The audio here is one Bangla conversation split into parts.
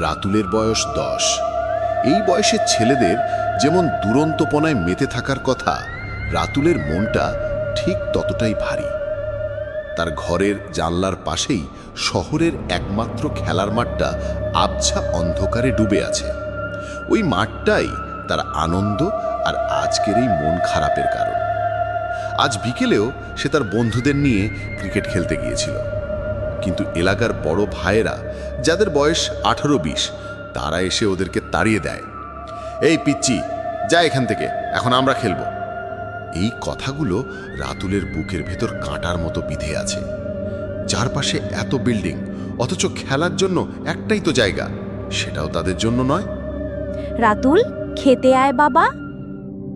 রাতুলের বয়স দশ। এই বয়সের ছেলেদের যেমন দুরন্তপনায় মেতে থাকার কথা, রাতুলের মনটা ঠিক ততটাই ভারী। তার ঘরের জানলার পাশেই শহরের একমাত্র খেলার মাঠটা আবছা অন্ধকারে ডুবে আছে। ওই মাঠটাই তার আনন্দ আর আজকের এই মন খারাপের কারণ। আজ বিকেলেও সে তার বন্ধুদের নিয়ে ক্রিকেট খেলতে গিয়েছিল। কিন্তু এলাকার বড় ভাইয়েরা যাদের বয়স আঠারো বিশ তারা এসে ওদেরকে তাড়িয়ে দেয়। এই পিচ্চি যা এখান থেকে এখন আমরা খেলব। এই কথাগুলো রাতুলের বুকের ভেতর কাঁটার মতো বিধে আছে। যার পাশে এত বিল্ডিং অথচ খেলার জন্য একটাই তো জায়গা সেটাও তাদের জন্য নয়। রাতুল খেতে আয় বাবা।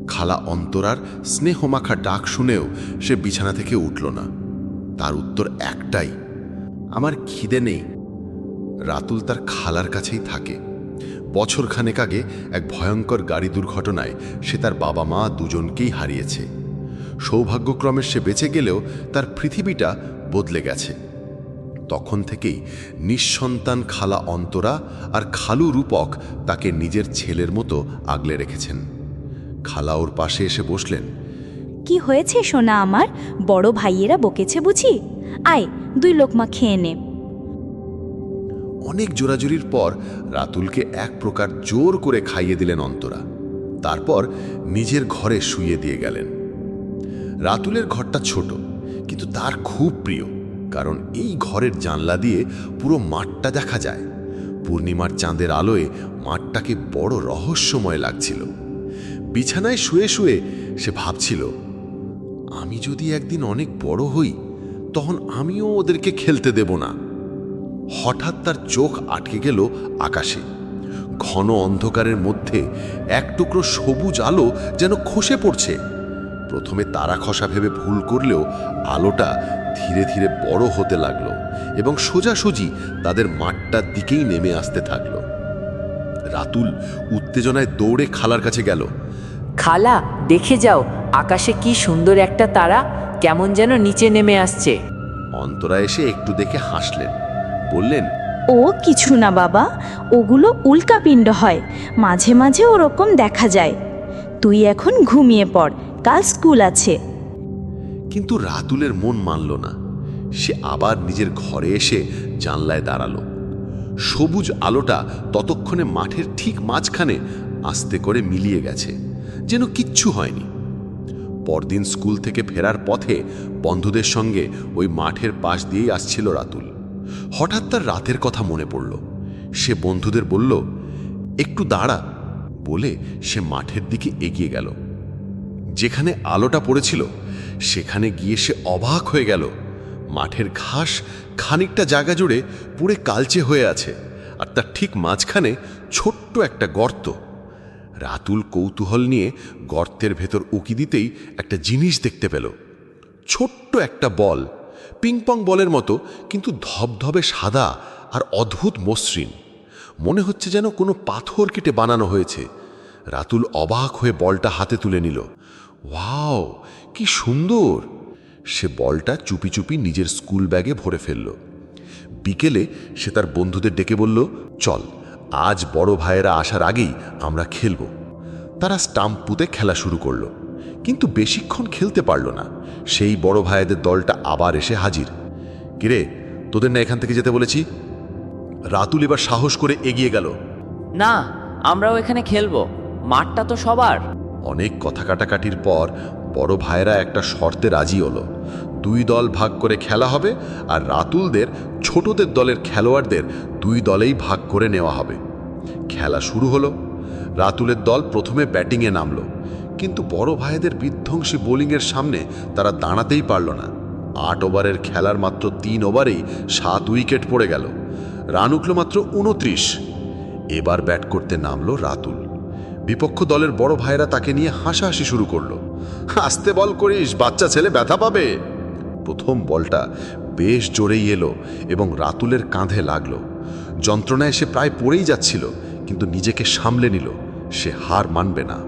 খালা অন্তরার স্নেহমাখা ডাক শুনেও সে বিছানা থেকে উঠল না। তার উত্তর একটাই আমার খিদে নেই। রাতুল তার খালার কাছেই থাকে। বছর খানেক আগে এক ভয়ঙ্কর গাড়ি দুর্ঘটনায় সে তার বাবা মা দুজনকেই হারিয়েছে। সৌভাগ্যক্রমে সে বেঁচে গেলেও তার পৃথিবীটা বদলে গেছে। তখন থেকেই নিঃসন্তান খালা অন্তরা আর খালু রূপক তাকে নিজের ছেলের মতো আগলে রেখেছেন। খালা ওর পাশে এসে বসলেন। কি হয়েছে সোনা আমার? বড় ভাইয়েরা বকেছে বুঝি? আয়, দুই লোকমা খেয়ে নে। অনেক জোরাজুরির পর রাতুলকে এক প্রকার জোর করে খাইয়ে দিলেন অন্তরা। তারপর নিজের ঘরে শুয়ে দিয়ে গেলেন। রাতুলের ঘরটা ছোট, কিন্তু তার খুব প্রিয়, কারণ এই ঘরের জানলা দিয়ে পুরো মাঠটা দেখা যায়। পূর্ণিমার চাঁদের আলোয় মাঠটাকে বড় রহস্যময় লাগছিল। বিছানায় শুয়ে শুয়ে সে ভাবছিল আমি যদি একদিন অনেক বড় হই, তখন আমিও ওদেরকে খেলতে দেব না। হঠাৎ তার চোখ আটকে গেল আকাশে। ঘন অন্ধকারের মধ্যে এক টুকরো সবুজ আলো যেন খসে পড়ছে। প্রথমে তারা খসা ভেবে ভুল করলেও আলোটা ধীরে ধীরে বড় হতে লাগল এবং সোজাসুজি তাদের মাঠটার দিকেই নেমে আসতে থাকল। রাতুল উত্তেজনায় দৌড়ে খালার কাছে গেল। খালা দেখে যাও আকাশে কি সুন্দর একটা তারা কেমন যেন নিচে নেমে আসছে। অন্তরা এসে একটু দেখে হাসলেন। বললেন ও কিছু না বাবা ওগুলো উল্কাপিণ্ড হয় মাঝে মাঝে ওরকম দেখা যায়। তুই এখন ঘুমিয়ে পড় কাল স্কুল আছে। কিন্তু রাতুলের মন মানল না। সে আবার নিজের ঘরে এসে জানলায় দাঁড়াল। সবুজ আলোটা ততক্ষণে মাঠের ঠিক মাঝখানে আস্তে করে মিলিয়ে গেছে। যেন কিচ্ছু হয়নি। পরদিন স্কুল থেকে ফেরার পথে বন্ধুদের সঙ্গে ওই মাঠের পাশ দিয়েই আসছিল রাতুল। হঠাৎ তার রাতের কথা মনে পড়ল। সে বন্ধুদের বলল, একটু দাঁড়া, বলে সে মাঠের দিকে এগিয়ে গেল। যেখানে আলোটা পড়েছিল, সেখানে গিয়ে সে অবাক হয়ে গেল। মাঠের ঘাস খানিকটা জায়গা জুড়ে পুড়ে কালচে হয়ে আছে, আর তার ঠিক মাঝখানে ছোট্ট একটা গর্ত। রাতুল কৌতূহল নিয়ে গর্তের ভেতর উকি দিতেই একটা জিনিস দেখতে পেল। ছোট্ট একটা বল, পিংপং বলের মতো, কিন্তু ধবধবে সাদা আর অদ্ভুত মসৃণ। মনে হচ্ছে যেন কোনো পাথর কেটে বানানো হয়েছে। রাতুল অবাক হয়ে বলটা হাতে তুলে নিল। ওয়াও, কি সুন্দর! সে বলটা চুপি চুপি নিজের স্কুল ব্যাগে ভরে ফেলল। বিকেলে সে তার বন্ধুদের ডেকে বলল, চল। আজ বড় ভাইয়েরা আসার আগেই আমরা খেলব। তারা স্টাম্প পুঁতে খেলা শুরু করল কিন্তু বেশিক্ষণ খেলতে পারল না। সেই বড় ভাইদের দলটা আবার এসে হাজির। কিরে তোদের না এখান থেকে যেতে বলেছি? রাতুল এবার সাহস করে এগিয়ে গেল। না আমরাও এখানে খেলব। মাঠটা তো সবার। অনেক কথা কাটাকাটির পর বড় ভাইরা একটা শর্তে রাজি হলো। দুই দল ভাগ করে খেলা হবে আর রাতুলদের, ছোটদের দলের খেলোয়াড়দের দুই দলেই ভাগ করে নেওয়া হবে। খেলা শুরু হলো। রাতুলের দল প্রথমে ব্যাটিংয়ে নামলো, কিন্তু বড় ভাইদের বিধ্বংসী বোলিংয়ের সামনে তারা দাঁড়াতেই পারল না। আট ওভারের খেলার মাত্র তিন ওভারেই সাত উইকেট পড়ে গেল। রান উঠল মাত্র উনত্রিশ। এবার ব্যাট করতে নামলো রাতুল। বিপক্ষ দলের বড় ভাইরা তাকে নিয়ে হাসাহাসি শুরু করল। আস্তে বল করিস, বাচ্চা ছেলে ব্যথা পাবে। প্রথম বলটা বেশ জোরেই এলো এবং রাতুলের কাঁধে লাগল। যন্ত্রণায় সে প্রায় পড়েই যাচ্ছিল, কিন্তু নিজেকে সামলে নিল। সে হার মানবে না।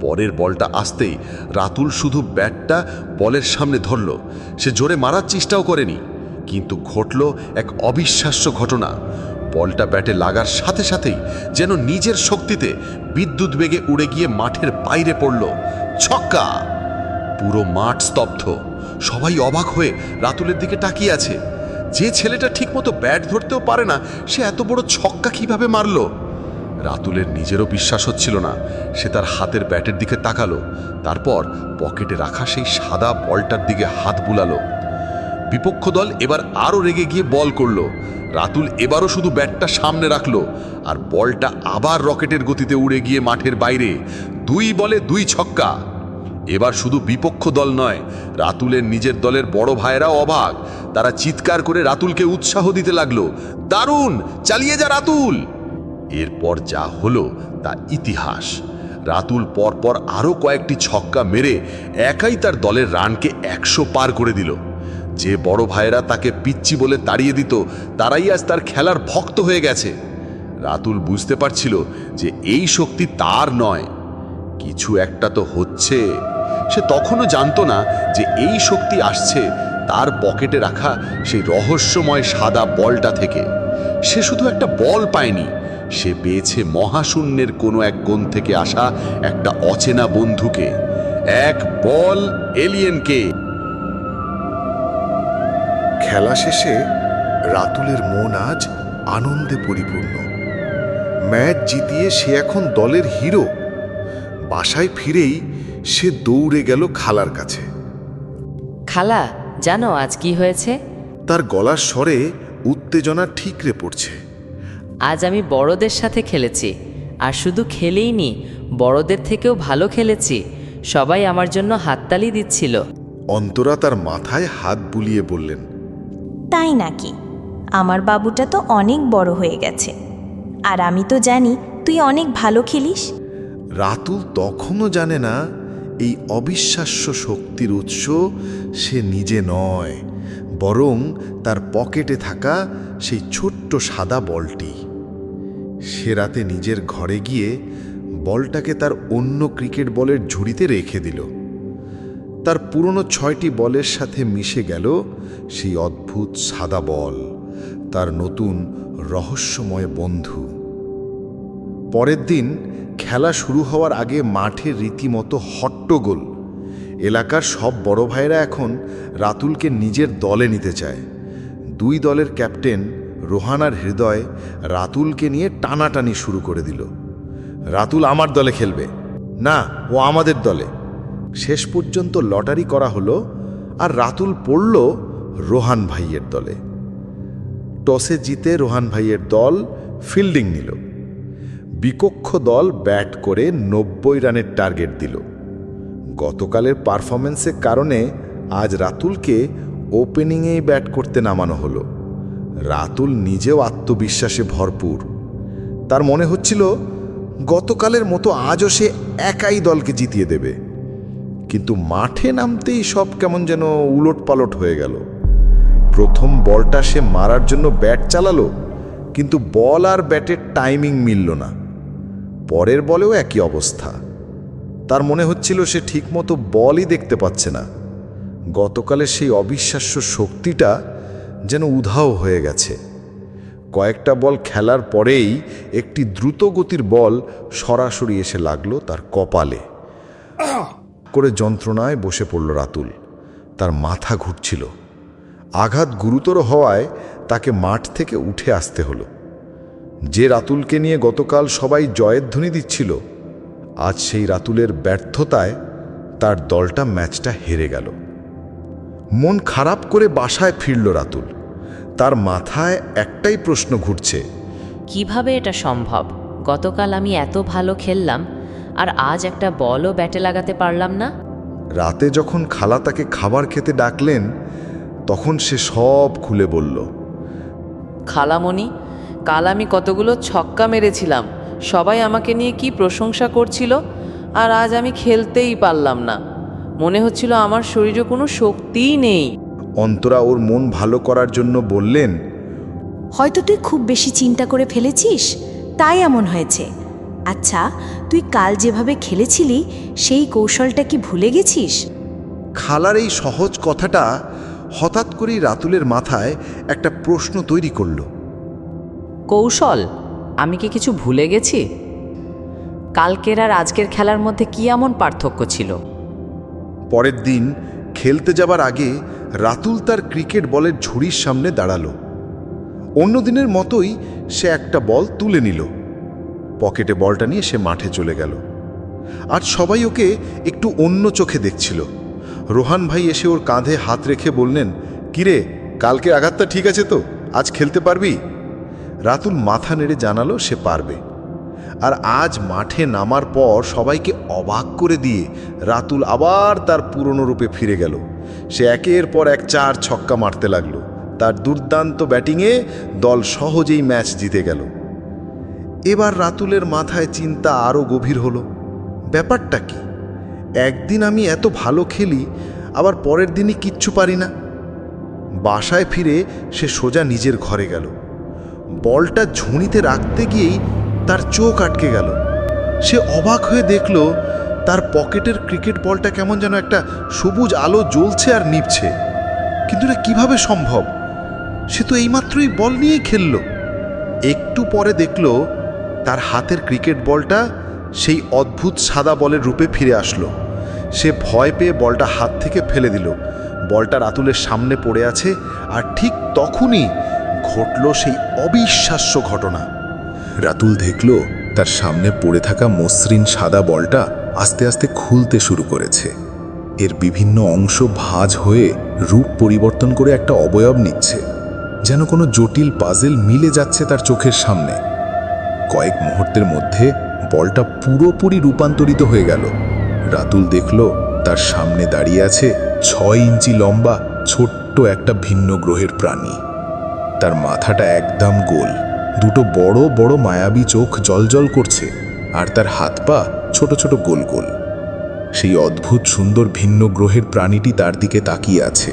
পরের বলটা আসতেই রাতুল শুধু ব্যাটটা বলের সামনে ধরল। সে জোরে মারার চেষ্টাও করেনি, কিন্তু ঘটল এক অবিশ্বাস্য ঘটনা। বলটা ব্যাটে লাগার সাথে সাথেই যেন নিজের শক্তিতে বিদ্যুৎ বেগে উড়ে গিয়ে মাঠের বাইরে পড়ল। ছক্কা! পুরো মাঠ স্তব্ধ। সবাই অবাক হয়ে রাতুলের দিকে তাকিয়ে আছে। যে ছেলেটা ঠিকমতো ব্যাট ধরতেও পারে না, সে এত বড় ছক্কা কীভাবে মারলো? রাতুলের নিজেরও বিশ্বাস হচ্ছিল না, সে তার হাতের ব্যাটের দিকে তাকালো, তারপর পকেটে রাখা সেই সাদা বলটার দিকে হাত বুলালো। বিপক্ষ দল এবার আরও রেগে গিয়ে বল করল, রাতুল এবারও শুধু ব্যাটটা সামনে রাখল, আর বলটা আবার রকেটের গতিতে উড়ে গিয়ে মাঠের বাইরে, দুই বলে দুই ছক্কা। এবার শুধু বিপক্ষ দল নয়, রাতুলের নিজের দলের বড় ভাইয়েরাও অবাক। তারা চিৎকার করে রাতুলকে উৎসাহ দিতে লাগল। দারুণ! চালিয়ে যা রাতুল! এরপর যা হলো তা ইতিহাস। রাতুল পরপর আরও কয়েকটি ছক্কা মেরে একাই তার দলের রানকে একশো পার করে দিল। যে বড় ভাইয়েরা তাকে পিচ্ছি বলে তাড়িয়ে দিত, তারাই আজ তার খেলার ভক্ত হয়ে গেছে। রাতুল বুঝতে পারছিল যে এই শক্তি তার নয়। কিছু একটা তো হচ্ছে। সে তখনও জানতো না যে এই শক্তি আসছে তার পকেটে রাখা সেই রহস্যময় সাদা বলটা থেকে। সে শুধু একটা বল পায়নি, সে পেয়েছে মহাশূন্যের কোনো এক কোণ থেকে আসা একটা অচেনা বন্ধুকে, এক বল এলিয়েনকে। খেলা শেষে রাতুলের মন আজ আনন্দে পরিপূর্ণ। ম্যাচ জিতিয়ে সে এখন দলের হিরো। বাসায় ফিরেই সে দৌড়ে গেল খালার কাছে। খালা জানো আজ কি হয়েছে? তার গলার স্বরে উত্তেজনা ঠিকরে পড়ছে। আজ আমি বড়দের সাথে খেলেছি আর শুধু খেলেইনি বড়দের থেকেও ভালো খেলেছি। সবাই আমার জন্য হাততালি দিচ্ছিল। অন্তরা তার মাথায় হাত বুলিয়ে বললেন তাই নাকি? আমার বাবুটা তো অনেক বড় হয়ে গেছে। আর আমি তো জানি তুই অনেক ভালো খেলিস। রাতুল তখনও জানে না এই অবিশ্বাস্য শক্তির উৎস সে নিজে নয়, বরং তার পকেটে থাকা সেই ছোট্ট সাদা বলটি। সে রাতে নিজের ঘরে গিয়ে বলটাকে তার অন্য ক্রিকেট বলের ঝুড়িতে রেখে দিল। তার পুরনো ছয়টি বলের সাথে মিশে গেল সেই অদ্ভুত সাদা বল, তার নতুন রহস্যময় বন্ধু। পরের দিন খেলা শুরু হওয়ার আগে মাঠে রীতিমতো হট্টগোল এলাকার সব বড় ভাইরা এখন রাতুলকে নিজের দলে নিতে চায়। দুই দলের ক্যাপ্টেন রোহানার হৃদয় রাতুলকে নিয়ে টানাটানি শুরু করে দিল। রাতুল আমার দলে খেলবে। না, ও আমাদের দলে। শেষ পর্যন্ত লটারি করা হলো আর রাতুল পড়ল রোহান ভাইয়ের দলে। টসে জিতে রোহান ভাইয়ের দল ফিল্ডিং নিল। বিপক্ষ দল ব্যাট করে নব্বই রানের টার্গেট দিল। গতকালের পারফরমেন্সের কারণে আজ রাতুলকে ওপেনিংয়েই ব্যাট করতে নামানো হলো। রাতুল নিজেও আত্মবিশ্বাসে ভরপুর। তার মনে হচ্ছিল, গতকালের মতো আজও সে একাই দলকে জিতিয়ে দেবে। কিন্তু মাঠে নামতেই সব কেমন যেন উলট পালট হয়ে গেল। প্রথম বলটা সে মারার জন্য ব্যাট চালালো, কিন্তু বল আর ব্যাটের টাইমিং মিলল না। পরের বলেও একই অবস্থা। তার মনে হচ্ছিল সে ঠিকমতো বলই দেখতে পাচ্ছে না। গতকালের সেই অবিশ্বাস্য শক্তিটা যেন উধাও হয়ে গেছে। কয়েকটা বল খেলার পরেই একটি দ্রুত গতির বল সরাসরি এসে লাগল তার কপালে। করে যন্ত্রণায় বসে পড়ল রাতুল। তার মাথা ঘুরছিল। আঘাত গুরুতর হওয়ায় তাকে মাঠ থেকে উঠে আসতে হলো। যে রাতুলকে নিয়ে গতকাল সবাই জয়ের ধ্বনি দিচ্ছিল আজ সেই রাতুলের ব্যর্থতায় তার দলটা ম্যাচটা হেরে গেল। মন খারাপ করে বাসায় ফিরল রাতুল। তার মাথায় একটাই প্রশ্ন ঘুরছে। কীভাবে এটা সম্ভব? গতকাল আমি এত ভালো খেললাম আর আজ একটা বলও ব্যাটে লাগাতে পারলাম না। রাতে যখন খালা তাকে খাবার খেতে ডাকলেন তখন সে সব খুলে বলল খালামণি কাল আমি কতগুলো ছক্কা মেরেছিলাম। সবাই আমাকে নিয়ে কি প্রশংসা করছিল? আর আজ আমি খেলতেই পারলাম না। মনে হচ্ছিল আমার শরীরে কোনো শক্তিই নেই। অন্তরা ওর মন ভালো করার জন্য বললেন হয়তো তুই খুব বেশি চিন্তা করে ফেলেছিস? তাই এমন হয়েছে। আচ্ছা তুই কাল যেভাবে খেলেছিলি সেই কৌশলটা কি ভুলে গেছিস? খালার এই সহজ কথাটা হঠাৎ করেই রাতুলের মাথায় একটা প্রশ্ন তৈরি করল। কৌশল? আমি কি কিছু ভুলে গেছি? কালকের আর আজকের খেলার মধ্যে কি এমন পার্থক্য ছিল? পরের দিন খেলতে যাবার আগে রাতুল তার ক্রিকেট বলের ঝুড়ির সামনে দাঁড়াল। অন্য দিনের মতোই সে একটা বল তুলে নিল। পকেটে বলটা নিয়ে সে মাঠে চলে গেল। আর সবাই ওকে একটু অন্য চোখে দেখছিল। রোহান ভাই এসে ওর কাঁধে হাত রেখে বললেন, কিরে কালকে আঘাতটা ঠিক আছে তো? আজ খেলতে পারবি? রাতুল মাথা নেড়ে জানালো সে পারবে। আর আজ মাঠে নামার পর সবাইকে অবাক করে দিয়ে রাতুল আবার তার পুরনো রূপে ফিরে গেল। সে একের পর এক চার ছক্কা মারতে লাগল। তার দুর্দান্ত ব্যাটিংয়ে দল সহজেই ম্যাচ জিতে গেল। এবার রাতুলের মাথায় চিন্তা আরও গভীর হলো। ব্যাপারটা কি? একদিন আমি এত ভালো খেলি, আবার পরের দিনই কিচ্ছু পারি না। বাসায় ফিরে সে সোজা নিজের ঘরে গেল। বলটা ঝুড়িতে রাখতে গিয়েই তার চোখ আটকে গেল। সে অবাক হয়ে দেখল, তার পকেটের ক্রিকেট বলটা কেমন যেন একটা সবুজ আলো জ্বলছে আর নিভছে। কিন্তু এটা কীভাবে সম্ভব? সে তো এইমাত্রই বল নিয়েই খেলল। একটু পরে দেখল, তার হাতের ক্রিকেট বলটা সেই অদ্ভুত সাদা বলের রূপে ফিরে আসলো। সে ভয় পেয়ে বলটা হাত থেকে ফেলে দিল। বলটা রাতুলের সামনে পড়ে আছে, আর ঠিক তখনই ঘটল সেই অবিশ্বাস্য ঘটনা। রাতুল দেখল, তার সামনে পড়ে থাকা মসৃণ সাদা বলটা আস্তে আস্তে খুলতে শুরু করেছে। এর বিভিন্ন অংশ ভাঁজ হয়ে রূপ পরিবর্তন করে একটা অবয়ব নিচ্ছে, যেন কোনো জটিল পাজেল মিলে যাচ্ছে তার চোখের সামনে। কয়েক মুহূর্তের মধ্যে বলটা পুরোপুরি রূপান্তরিত হয়ে গেল। রাতুল দেখল, তার সামনে দাঁড়িয়ে আছে ছয় ইঞ্চি লম্বা ছোট্ট একটা ভিন্ন গ্রহের প্রাণী। তার মাথাটা একদম গোল। দুটো বড় বড় মায়াবী চোখ জলজল করছে, আর তার হাত পা ছোট ছোট গোল গোল। সেই অদ্ভুত, সুন্দর, ভিন্ন গ্রহের প্রাণীটি তার দিকে তাকিয়ে আছে,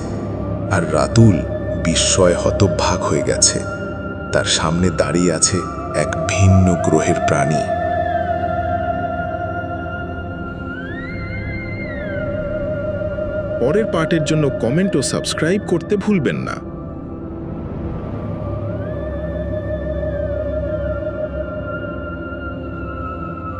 আর রাতুল বিস্ময় হতভাগ হয়ে গেছে। তার সামনে দাঁড়িয়ে আছে এক ভিন্ন গ্রহের প্রাণী। পরের পার্টের জন্য কমেন্ট ও সাবস্ক্রাইব করতে ভুলবেন না।